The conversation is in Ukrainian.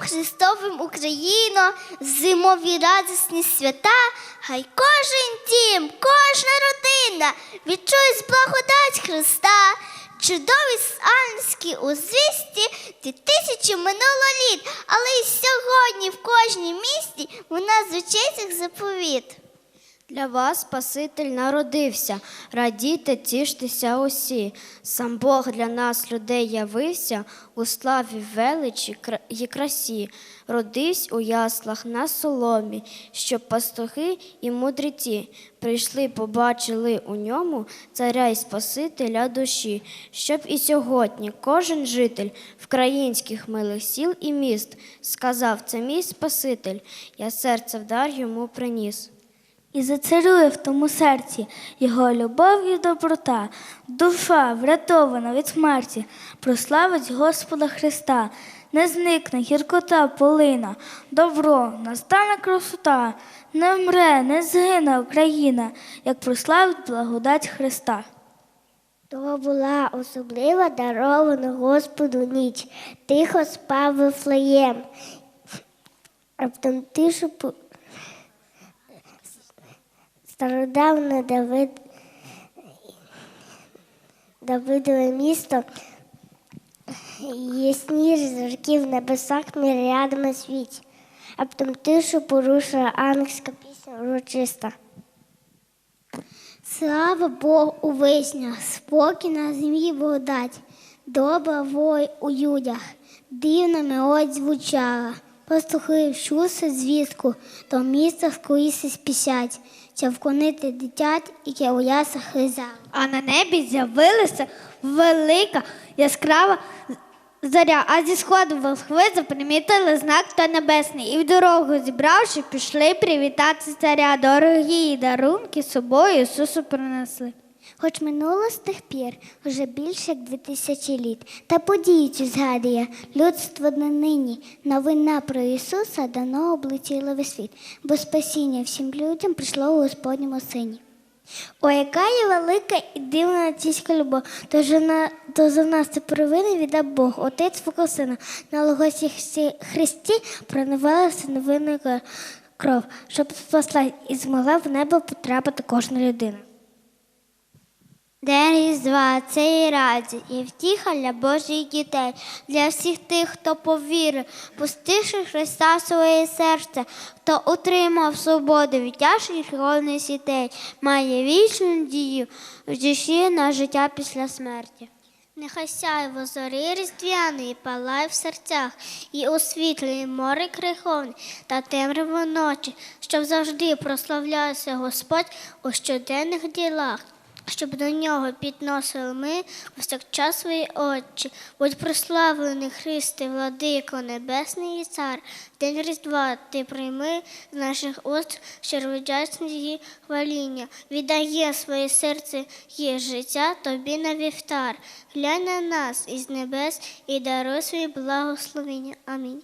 Христовим Україно, зимові радісні свята, хай кожен дім, кожна родина відчує благодать Христа. Чудові ангельські узвісті ті тисячі минуло літ, але й сьогодні в кожній місті вона звучить як заповіт. Для вас Спаситель народився, радійте, тіштеся усі. Сам Бог для нас, людей, явився у славі величі й красі. Родився у яслах на соломі, щоб пастухи і мудреці прийшли, побачили у ньому царя й Спасителя душі, щоб і сьогодні кожен житель вкраїнських милих сіл і міст сказав, це мій Спаситель, я серце в дар йому приніс. І зацарює в тому серці його любов і доброта, душа, врятована від смерті, прославить Господа Христа, не зникне гіркота полина, добро, настане красота, не вмре, не згине Україна, як прославить благодать Христа. То була особлива дарована Господу ніч, тихо спав Вифлеєм. Раптом тишу по- стародавне Давид, Давидове місто, ясніш зірки в небесах мірядами світ. Раптом тишу порушує ангельська пісня урочиста. Слава Богу у виснях, спокій на землі благодать, добра вой у людях, дивна мелодь звучала. Пастухи вчуся звістку, то в містах скоріше спісять, чи вклонити дитят, яке у ясах лизали. А на небі з'явилася велика яскрава заря, а зі сходу волхви запримітили знак то небесний, і в дорогу зібравши, пішли привітати царя. Дорогі дарунки собою Ісусу принесли. Хоч минуло з тих пір вже більше як дві тисячі літ, та події ці згадує людство на нині. Новина про Ісуса дано облетіла весь світ, бо спасіння всім людям прийшло у Господньому Сині. О, яка є велика і дивна ційська любов, то, ж на, то за нас це провини віддав Бог, Отець свого Сина, на логосі Христі- Христі проливалася кров, щоб спасла і змогла в небо потрапити кожна людина. День Різдва це і радість, і втіха для Божих дітей, для всіх тих, хто повірив, пустивши Христа в своє серце, хто отримав свободу від тяжких грозних сітей, має вічну надію в душі на життя після смерті. Нехай сяйво зорі різдвяної палає в серцях і освітлює море криховне та темряву ночі, щоб завжди прославлявся Господь у щоденних ділах щоб до нього підносили ми повсякчас свої очі. Будь прославлений Христе, владико, небесний і цар, день Різдва ти прийми з наших уст щировдячність і хваління, віддає своє серце є життя тобі на вівтар. Глянь на нас із небес і даруй свої благословення. Амінь.